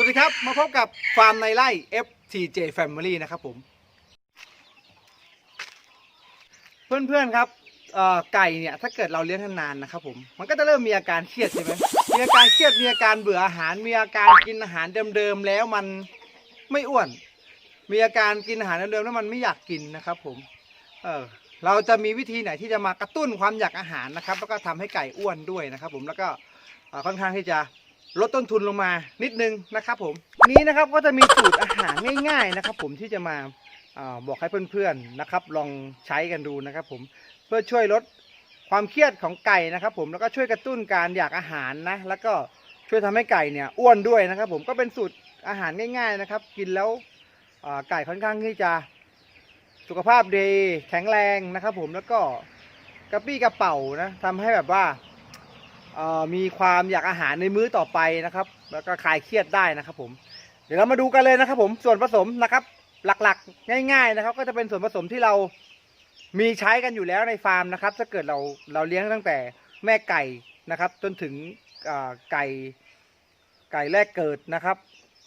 สวัสดีครับ มาพบกับฟาร์มในไร่ FTJ Family นะครับผม เพื่อนๆครับไก่เนี่ยถ้าเกิดเราเลี้ยงนานๆนะครับผมมันก็จะเริ่มมีอาการเครียดใช่ไหมมีอาการเครียดมีอาการเบื่ออาหารมีอาการกินอาหารเดิมๆแล้วมันไม่อ้วน มีอาการกินอาหารเดิมๆแล้วมันไม่อยากกินนะครับผมเออเราจะมีวิธีไหนที่จะมากระตุ้นความอยากอาหารนะครับ แล้วก็ทำให้ไก่อ้วนด้วยนะครับ ผมแล้วก็ค่อนข้างที่จะ ลดต้นทุนลงมานิดนึงนะครับผมนี้นะครับก็จะมีสูตรอาหารง่ายๆนะครับ ผมที่จะมาอบอกให้เพื่อนๆนะครับ ลองใช้กันดูนะครับ ผมเพื่อช่วยลดความเครียดของไก่นะครับ ผมแล้วก็ช่วยกระตุ้นการอยากอาหารนะแล้วก็ช่วยทำให้ไก่เนี่ยอ้วนด้วยนะครับ ผมก็เป็นสูตรอาหารง่าย ๆนะครับ กินแล้วไก่ค่อนข้างที่จะสุขภาพดีแข็งแรงนะครับ ผมแล้วก็กระปี้กระเป๋านะทำให้แบบว่า มีความอยากอาหารในมื้อต่อไปนะครับ แล้วก็คลายเครียดได้นะครับ ผม เดี๋ยวเรามาดูกันเลยนะครับ ผมส่วนผสมนะครับ หลักๆ ง่าย ๆนะครับ ก็จะเป็นส่วนผสมที่เรามีใช้กันอยู่แล้วในฟาร์มนะครับ ถ้าเกิดเราเราเลี้ยงตั้งแต่แม่ไก่นะครับ จนถึงไก่ไก่แรกเกิดนะครับ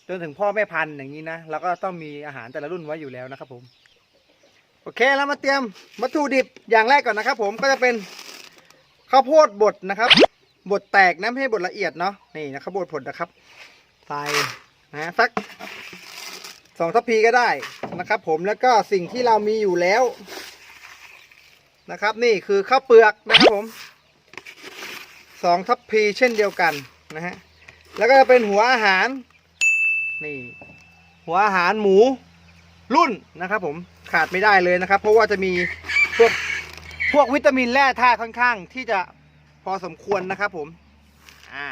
จนถึงพ่อแม่พันธุ์อย่างนี้นะเราก็ต้องมีอาหารแต่ละรุ่นไว้อยู่แล้วนะครับ ผมโอเคแล้วมาเตรียมวัตถุดิบอย่างแรกก่อนนะครับ ผมก็จะเป็นข้าวโพดบดนะครับ บดแตกนะไม่ให้บดละเอียดเนาะนี่นะข้าวโพดบดนะครับใส่นะสักสองทัพพีก็ได้นะครับ ผมแล้วก็สิ่งที่เรามีอยู่แล้ว นะครับ นี่คือข้าวเปลือกนะครับผมสองทัพพีเช่นเดียวกันนะฮะแล้วก็จะเป็นหัวอาหารนี่หัวอาหารหมูรุ่นนะครับ ผมขาดไม่ได้เลยนะครับ เพราะว่าจะมีพวกพวกวิตามินแร่ธาตุค่อนข้างที่จะ พอสมควรนะครับผม อ่า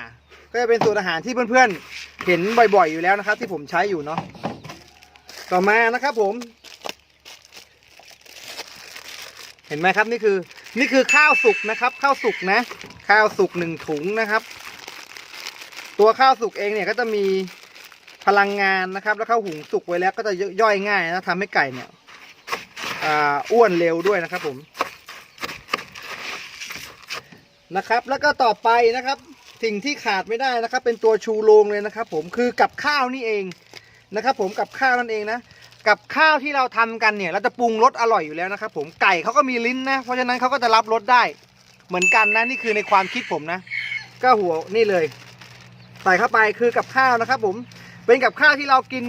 ก็จะเป็นสูตรอาหารที่เพื่อนๆ เห็นบ่อยๆอยู่แล้วนะครับ ที่ผมใช้อยู่เนาะ ต่อมานะครับผม เห็นไหมครับนี่คือ นี่คือข้าวสุกนะครับ ข้าวสุกนะ ข้าวสุกหนึ่งถุงนะครับ ตัวข้าวสุกเองเนี่ยก็จะมีพลังงานนะครับ แล้วข้าวหุงสุกไว้แล้วก็จะย่อยง่ายนะทำให้ไก่เนี่ยอ่าอ้วนเร็วด้วยนะครับผม นะครับ แล้วก็ต่อไปนะครับสิ่งที่ขาดไม่ได้นะครับ เป็นตัวชูโรงเลยนะครับ ผมคือกับข้าวนี่เองนะครับ ผมกับข้าวนั่นเองนะกับข้าวที่เราทำกันเนี่ย เราจะปรุงรสอร่อยอยู่แล้วนะครับ ผมไก่เขาก็มีลิ้นนะ เพราะฉะนั้นเขาก็จะรับรสได้เหมือนกันนะนี่คือในความคิดผมนะ ก็หัวนี่เลย ใส่เข้าไปคือกับข้าวนะครับ ผมเป็นกับข้าวที่เรากิน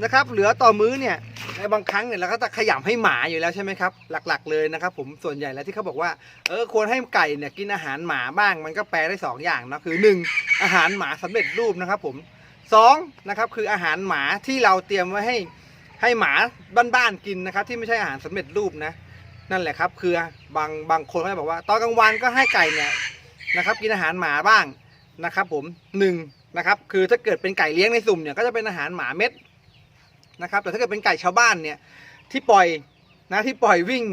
นะครับ เหลือต่อมื้อเนี่ยในบางครั้งเนี่ยเราก็จะขยำให้หมาอยู่แล้วใช่ไหมครับ หลักๆ เลยนะครับ ผมส่วนใหญ่แล้วที่เขาบอกว่าเออควรให้ไก่เนี่ยกินอาหารหมาบ้าง มันก็แปลได้สองอย่างนะคือหนึ่งอาหารหมาสำเร็จรูปนะครับ ผมสองนะครับคืออาหารหมาที่เราเตรียมไว้ให้ให้หมาบ้านๆกินนะครับ ที่ไม่ใช่อาหารสำเร็จรูปนะนั่นแหละครับ คือบางบางคนเขาบอกว่า ตอนกลางวันก็ให้ไก่เนี่ยนะครับ กินอาหารหมาบ้างนะครับ ผมหนึ่งนะครับคือถ้าเกิดเป็นไก่เลี้ยงในสุ่มเนี่ยก็จะเป็นอาหารหมาเม็ด นะครับแต่ถ้าเกิดเป็นไก่ชาวบ้านเนี่ยที่ปล่อยนะที่ปล่อยวิ่ง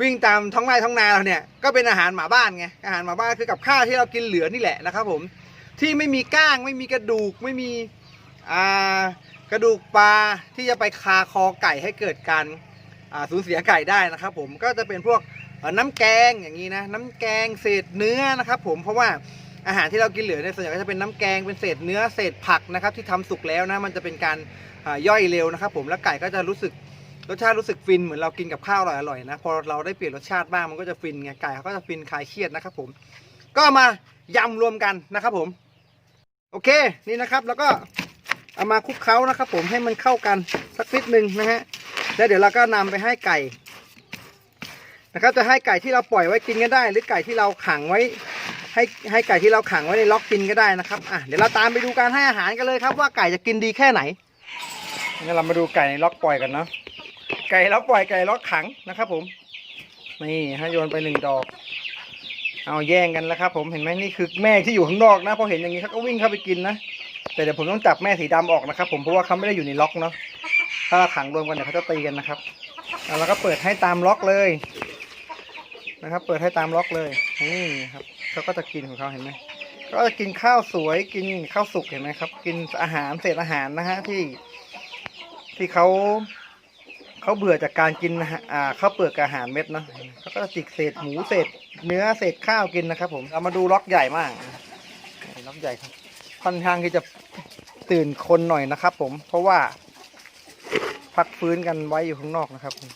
วิ่งตามท้องไร่ท้องนาเราเนี่ยก็เป็นอาหารหมาบ้านไงอาหารหมาบ้านคือกับข้าวที่เรากินเหลือนี่แหละนะครับผมที่ไม่มีก้างไม่มีกระดูกไม่มีอ่ากระดูกปลาที่จะไปคาคอไก่ให้เกิดการสูญเสียไก่ได้นะครับผมก็จะเป็นพวกน้ำแกงอย่างนี้นะน้ำแกงเศษเนื้อนะครับผมเพราะว่า อาหารที่เรากินเหลือเนี่ยส่วนใหญ่ก็จะเป็นน้ำแกงเป็นเศษเนื้อเศษผักนะครับที่ทำสุกแล้วนะมันจะเป็นการย่อยเร็วนะครับ ผมแล้วไก่ก็จะรู้สึกรสชาติรู้สึกฟินเหมือนเรากินกับข้าวอร่อยๆนะพอเราได้เปลี่ยนรสชาติบ้างมันก็จะฟินไงไก่เขาก็จะฟินคลายเครียดนะครับ ผมก็มายำรวมกันนะครับผม โอเคนี่นะครับแล้วก็เอามาคลุกเคล้านะครับ ผมให้มันเข้ากันสักนิดหนึ่งนะฮะแล้วเดี๋ยวเราก็นำไปให้ไก่นะครับจะให้ไก่ที่เราปล่อยไว้กินก็ได้ หรือไก่ที่เราขังไว้ ให้ให้ไก่ที่เราขังไว้ในล็อกกินก็ได้นะครับอะเดี๋ยวเราตามไปดูการให้อาหารกันเลยครับ ว่าไก่จะกินดีแค่ไหนงั้นเรามาดูไก่ในล็อกปล่อยกันเนาะไก่ล็อกปล่อยไก่ล็อกขังนะครับ ผมนี่ให้โยนไปหนึ่งดอก เอาแย่งกันแล้วครับ ผมเห็นไหมนี่คือแม่ที่อยู่ข้างนอกนะพอเห็นอย่างนี้เขาก็วิ่งเข้าไปกินนะแต่เดี๋ยวผมต้องจับแม่สีดำออกนะครับ ผมเพราะว่าเขาไม่ได้อยู่ในล็อกเนาะถ้าเราขังรวมกันเดี๋ยวเขาจะตีกันนะครับแล้วเราก็เปิดให้ตามล็อกเลยนะครับ เปิดให้ตามล็อกเลยนี่ครับ เขาก็จะกินของเขาเห็นไหมก็จะกินข้าวสวยกินข้าวสุกเห็นไหมครับ กินอาหารเศษอาหารนะฮะที่ที่เขาเขาเบื่อจากการกินอ่าข้าวเปลือกอาหารเม็ดเนาะเขาก็จะจิกเศษหมูเศษ เนื้อเศษข้าวกินนะครับ ผมเรามาดูล็อกใหญ่มากล็อกใหญ่ครับค่อนข้างที่จะตื่นคนหน่อยนะครับ ผม เพราะว่า พักฟื้นกันไว้อยู่ข้างนอกนะครับผม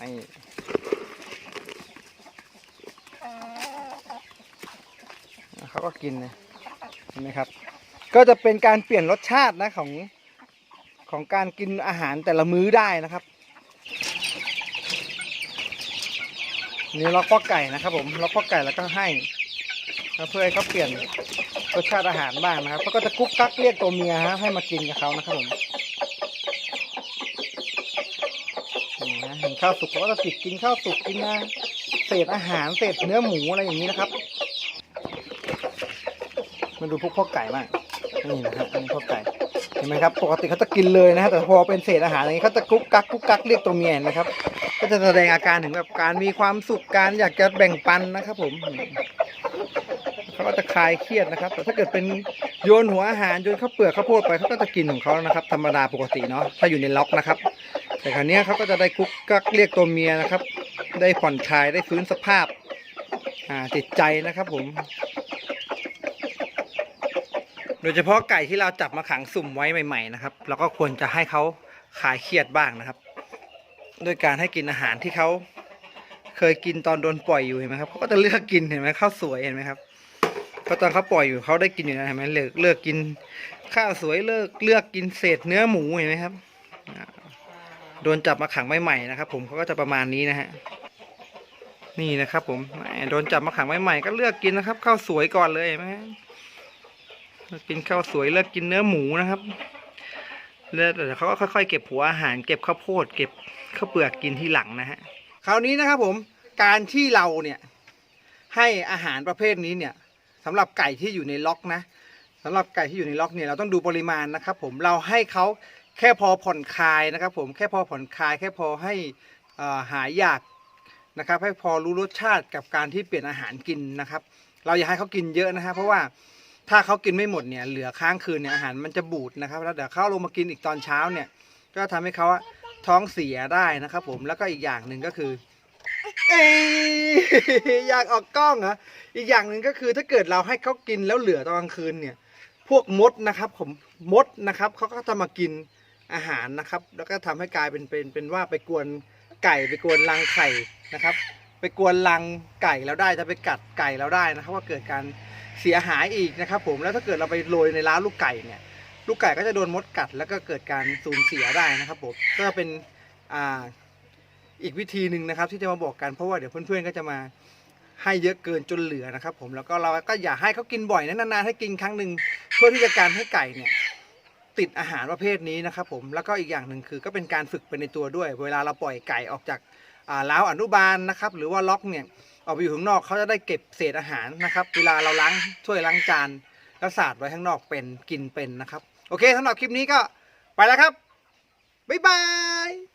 นี่เขา ก็กินนะเห็นไหมครับ ก็จะเป็นการเปลี่ยนรสชาตินะของของการกินอาหารแต่ละมื้อได้นะครับ นี่ล็อกข้อไก่นะครับ ผมล็อกข้อไก่แล้วก็ให้เพื่อให้เขาเปลี่ยนรสชาติอาหารบ้างนะครับเขาก็จะกุ๊กกักเรียกตัวเมียฮะให้มากินกับเขานะครับผมนี่นะเห็นข้าวสุกเขาก็จะติดกินข้าวสุกกินนะเศษอาหารเศษเนื้อหมูอะไรอย่างนี้นะครับ มาดูพวกพ่อไก่บ้างนี่นะฮะอันนี้พ่อไก่เห็นไหมครับปกติเขาจะกินเลยนะฮะแต่พอเป็นเศษอาหารอย่างนี้เขาจะกุ๊กกักกุ๊กกักเรียกตัวเมียนไหมครับ ก็จะแสดงอาการถึงแบบการมีความสุขการอยากจะแบ่งปันนะครับ ผมเขาก็จะคลายเครียดนะครับ แต่ถ้าเกิดเป็นโยนหัวอาหารโยนข้าวเปลือกข้าวโพดไปเขาก็จะกินของเขานะครับ ธรรมดาปกติเนาะถ้าอยู่ในล็อกนะครับ แต่คราวนี้เขาก็จะได้กุ๊กกักเรียกตัวเมียนะครับ ได้ผ่อนคลายได้ฟื้นสภาพอ่าจิตใจนะครับ ผม โดยเฉพาะไก่ที่เราจับมาขังสุ่มไว้ใหม่ ๆ นะครับเราก็ควรจะให้เขาคลายเครียดบ้างนะครับ ด้วยการให้กินอาหารที่เขาเคยกินตอนโดนปล่อยอยู่เห็นไหมครับเขาก็จะเลือกกินเห็นไหมข้าวสวยเห็นไหมครับเพราะตอนเขาปล่อยอยู่เขาได้กินอยู่นะเห็นไหมเลือกเลือกกินข้าวสวยเลือกเลือกกินเศษเนื้อหมูเห็นไหมครับโดนจับมาขังใหม่ๆนะครับ ผมเขาก็จะประมาณนี้นะฮะนี่นะครับ ผมโดนจับมาขังใหม่ๆก็เลือกกินนะครับข้าวสวยก่อนเลยเห็นไหม กินข้าวสวยเลือกกินเนื้อหมูนะครับแล้วแต่เขาก็ค่อยๆเก็บหัวอาหาร เก็บข้าวโพด เก็บข้าวเปลือกกินที่หลังนะฮะคราวนี้นะครับผมการที่เราเนี่ยให้อาหารประเภทนี้เนี่ยสำหรับไก่ที่อยู่ในล็อกนะสำหรับไก่ที่อยู่ในล็อกเนี่ยเราต้องดูปริมาณนะครับผมเราให้เขาแค่พอผ่อนคลายนะครับ ผมแค่พอผ่อนคลาย แค่พอให้อ่อหายอยากนะครับ ให้พอรู้รสชาติกับการที่เปลี่ยนอาหารกินนะครับ เราอย่าให้เขากินเยอะนะฮะเพราะว่า ถ้าเขากินไม่หมดเนี่ยเหลือค้างคืนเนี่ยอาหารมันจะบูดนะครับ แล้วเดี๋ยวเขาลงมากินอีกตอนเช้าเนี่ย ก็ทำให้เขาท้องเสียได้นะครับ ผมแล้วก็อีกอย่างหนึ่งก็คือเอยอยากออกกล้องเหรออีกอย่างหนึ่งก็คือถ้าเกิดเราให้เขากินแล้วเหลือตอนกลางคืนเนี่ย พวกมดนะครับ ผมมดนะครับเขาก็จะมากินอาหารนะครับ แล้วก็ทำให้กลายเป็นเป็นเป็นว่าไปกวนไก่ไปกวนรังไข่นะครับ ไปกวนรังไก่แล้วได้จะไปกัดไก่แล้วได้นะครับว่าเกิดการเสียหายอีกนะครับ ผมแล้วถ้าเกิดเราไปโรยในร้านลูกไก่เนี่ย ลูกไก่ก็จะโดนมดกัด แล้วก็เกิดการสูญเสียได้นะครับผมก็เป็นอ่าอีกวิธีหนึ่งนะครับ ที่จะมาบอกกันเพราะว่าเดี๋ยวเพื่อนๆก็จะมาให้เยอะเกินจนเหลือนะครับ ผมแล้วก็เราก็อย่าให้เขากินบ่อยนะนานๆให้กินครั้งหนึ่งเพื่อที่จะการให้ไก่เนี่ยติดอาหารประเภทนี้นะครับผมแล้วก็อีกอย่างหนึ่งคือก็เป็นการฝึกไปในตัวด้วย เวลาเราปล่อยไก่ออกจาก ล้าวอนุบาลนะครับ หรือว่าล็อกเนี่ยออกไปอยู่ข้างนอกเขาจะได้เก็บเศษอาหารนะครับ เวลาเราล้างถ้วยล้างจานแล้วสาดไว้ข้างนอกเป็นกินเป็นนะครับ โอเคสำหรับคลิปนี้ก็ไปแล้วครับบ๊ายบาย